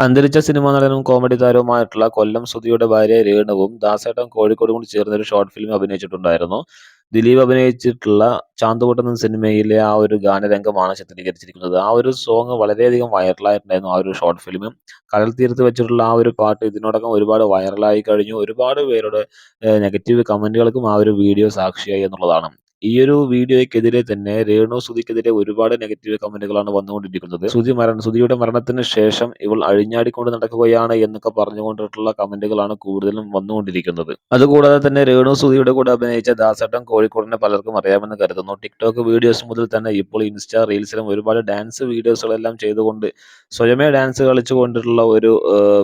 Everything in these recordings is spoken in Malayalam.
അന്തരിച്ച സിനിമാ നടനും കോമഡി താരവുമായിട്ടുള്ള കൊല്ലം സുധിയുടെ ഭാര്യ രേണുവും ദാസേട്ടൻ കോഴിക്കോടും കൂടി ചേർന്ന ഒരു ഷോർട്ട് ഫിലിം അഭിനയിച്ചിട്ടുണ്ടായിരുന്നു. ദിലീപ് അഭിനയിച്ചിട്ടുള്ള ചാന്തുപൊട്ടുന്ന സിനിമയിലെ ആ ഒരു ഗാനരംഗമാണ് ചിത്രീകരിച്ചിരിക്കുന്നത്. ആ ഒരു സോങ് വളരെയധികം വൈറലായിട്ടുണ്ടായിരുന്നു ആ ഒരു ഷോർട്ട് ഫിലിം. കടൽ തീരത്ത് വെച്ചിട്ടുള്ള ആ ഒരു പാട്ട് ഇതിനോടകം ഒരുപാട് വൈറലായി കഴിഞ്ഞു. ഒരുപാട് പേരുടെ നെഗറ്റീവ് കമന്റുകൾക്കും ആ ഒരു വീഡിയോ സാക്ഷിയായി എന്നുള്ളതാണ്. ഈ ഒരു വീഡിയോയ്ക്കെതിരെ തന്നെ രേണു സുധിക്കെതിരെ ഒരുപാട് നെഗറ്റീവ് കമന്റുകളാണ് വന്നുകൊണ്ടിരിക്കുന്നത്. സുധി മരണ സുധിയുടെ മരണത്തിന് ശേഷം ഇവൾ അഴിഞ്ഞാടിക്കൊണ്ട് നടക്കുകയാണ് എന്നൊക്കെ പറഞ്ഞുകൊണ്ടിട്ടുള്ള കമന്റുകളാണ് കൂടുതലും വന്നുകൊണ്ടിരിക്കുന്നത്. അതുകൂടാതെ തന്നെ രേണു സുധിയുടെ കൂടെ അഭിനയിച്ച ദാസേട്ടൻ കോഴിക്കോടിനെ പലർക്കും അറിയാമെന്ന് കരുതുന്നു. ടിക്ടോക്ക് വീഡിയോസ് മുതൽ തന്നെ ഇപ്പോൾ ഇൻസ്റ്റാ റീൽസിലും ഒരുപാട് ഡാൻസ് വീഡിയോസുകളെല്ലാം ചെയ്തുകൊണ്ട് സ്വയമേ ഡാൻസ് കളിച്ചുകൊണ്ടിട്ടുള്ള ഒരു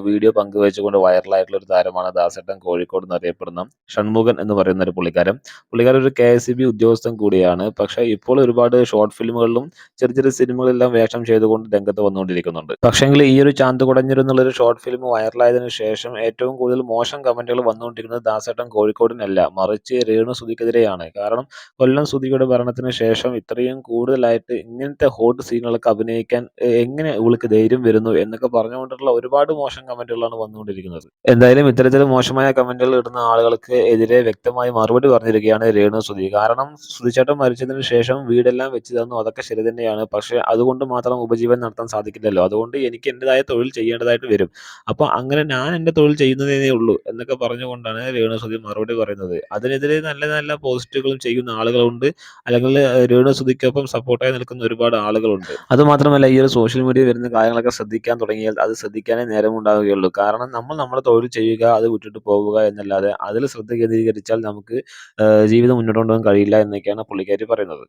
വീഡിയോ പങ്കുവെച്ചുകൊണ്ട് വൈറലായിട്ടുള്ള ഒരു താരമാണ് ദാസേട്ടൻ കോഴിക്കോട് എന്നറിയപ്പെടുന്ന ഷൺമുഖൻ എന്ന് പറയുന്ന ഒരു പുള്ളിക്കാരൻ. പുള്ളിക്കാരൻ ഒരു കെ.എസ്.ഇ.ബി ഉദ്യോഗസ്ഥൻ കൂടിയാണ്. പക്ഷേ ഇപ്പോൾ ഒരുപാട് ഷോർട്ട് ഫിലിമുകളിലും ചെറിയ ചെറിയ സിനിമകളിലെല്ലാം വേഷം ചെയ്തുകൊണ്ട് രംഗത്ത് വന്നുകൊണ്ടിരിക്കുന്നുണ്ട്. പക്ഷേങ്കിൽ ഈ ഒരു ചാന്ത് കുടഞ്ഞൂർ എന്നുള്ളൊരു ഷോർട്ട് ഫിലിം വൈറലായതിനു ശേഷം ഏറ്റവും കൂടുതൽ മോശം കമന്റുകൾ വന്നുകൊണ്ടിരിക്കുന്നത് ദാസേട്ടൻ കോഴിക്കോടിനല്ല മറിച്ച് രേണു സുധിക്കെതിരെയാണ്. കാരണം കൊല്ലം സുധിയുടെ ഭരണത്തിന് ശേഷം ഇത്രയും കൂടുതലായിട്ട് ഇങ്ങനത്തെ ഹോട്ട് സീനുകളൊക്കെ അഭിനയിക്കാൻ എങ്ങനെ ഇവൾക്ക് ധൈര്യം വരുന്നു എന്നൊക്കെ പറഞ്ഞുകൊണ്ടുള്ള ഒരുപാട് മോശം കമന്റുകളാണ് വന്നുകൊണ്ടിരിക്കുന്നത്. എന്തായാലും ഇത്തരത്തിൽ മോശമായ കമന്റുകൾ ഇടുന്ന ആളുകൾക്ക് എതിരെ വ്യക്തമായി മറുപടി പറഞ്ഞിരിക്കുകയാണ് രേണു സുധി. കാരണം സുധിച്ചേട്ടൻ മരിച്ചതിന് ശേഷം വീടെല്ലാം വെച്ച് തന്നു അതൊക്കെ ശരി തന്നെയാണ്. പക്ഷേ അതുകൊണ്ട് മാത്രം ഉപജീവനം നടത്താൻ സാധിക്കില്ലല്ലോ. അതുകൊണ്ട് എനിക്ക് എന്റേതായ തൊഴിൽ ചെയ്യേണ്ടതായിട്ട് വരും. അപ്പോൾ അങ്ങനെ ഞാൻ എന്റെ തൊഴിൽ ചെയ്യുന്നതേ ഉള്ളൂ എന്നൊക്കെ പറഞ്ഞുകൊണ്ടാണ് രേണു സുധി മറുപടി പറയുന്നത്. അതിനെതിരെ നല്ല നല്ല പോസ്റ്റുകളും ചെയ്യുന്ന ആളുകളുണ്ട്. അല്ലെങ്കിൽ രേണു സുധിക്കൊപ്പം സപ്പോർട്ടായി നിൽക്കുന്ന ഒരുപാട് ആളുകളുണ്ട്. അതുമാത്രമല്ല ഈ ഒരു സോഷ്യൽ മീഡിയ വരുന്ന കാര്യങ്ങളൊക്കെ ശ്രദ്ധിക്കാൻ തുടങ്ങിയാൽ അത് ശ്രദ്ധിക്കാനേ നേരമുണ്ടാവുകയുള്ളൂ. കാരണം നമ്മൾ നമ്മുടെ തൊഴിൽ ചെയ്യുക അത് വിട്ടിട്ട് പോവുക എന്നല്ലാതെ അതിൽ ശ്രദ്ധ കേന്ദ്രീകരിച്ചാൽ നമുക്ക് ജീവിതം മുന്നോട്ട് കൊണ്ടുപോകാൻ കഴിയില്ല എന്നൊക്കെയാണ് പുള്ളിക്കാരി പറയുന്നത്.